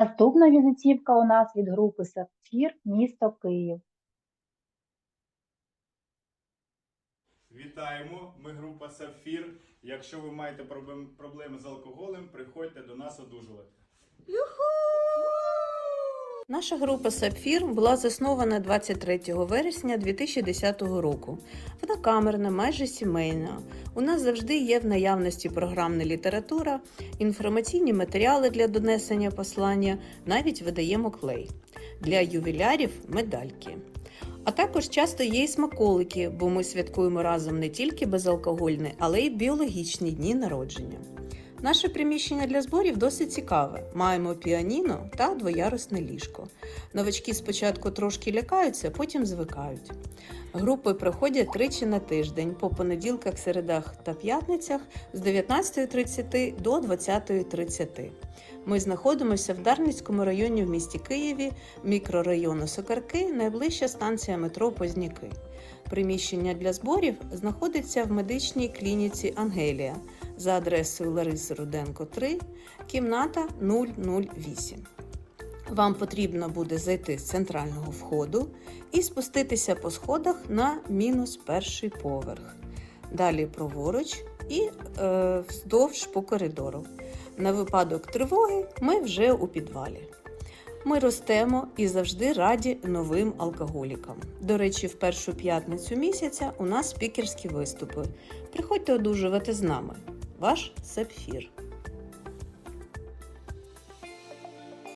Наступна візитівка у нас від групи Сапфір, місто Київ. Вітаємо! Ми група Сапфір. Якщо ви маєте проблем- проблеми з алкоголем, приходьте до нас одужувати. Наша група Сапфір була заснована 23 вересня 2010 року. Вона камерна, майже сімейна. У нас завжди є в наявності програмна література, інформаційні матеріали для донесення послання, навіть видаємо клей. Для ювілярів медальки. А також часто є і смаколики, бо ми святкуємо разом не тільки безалкогольні, але й біологічні дні народження. Наше приміщення для зборів досить цікаве. Маємо піаніно та двоярусне ліжко. Новачки спочатку трошки лякаються, потім звикають. Групи проходять тричі на тиждень по понеділках, середах та п'ятницях з 19.30 до 20.30. Ми знаходимося в Дарницькому районі в місті Києві, мікрорайону Сокарки, найближча станція метро Позняки. Приміщення для зборів знаходиться в медичній клініці Ангелія за адресою Лариси Руденко 3, кімната 008. Вам потрібно буде зайти з центрального входу і спуститися по сходах на мінус перший поверх. Далі праворуч і е, вздовж по коридору. На випадок тривоги ми вже у підвалі. Ми ростемо і завжди раді новим алкоголікам. До речі, в першу п'ятницю місяця у нас спікерські виступи. Приходьте одужувати з нами. Ваш Сапфір.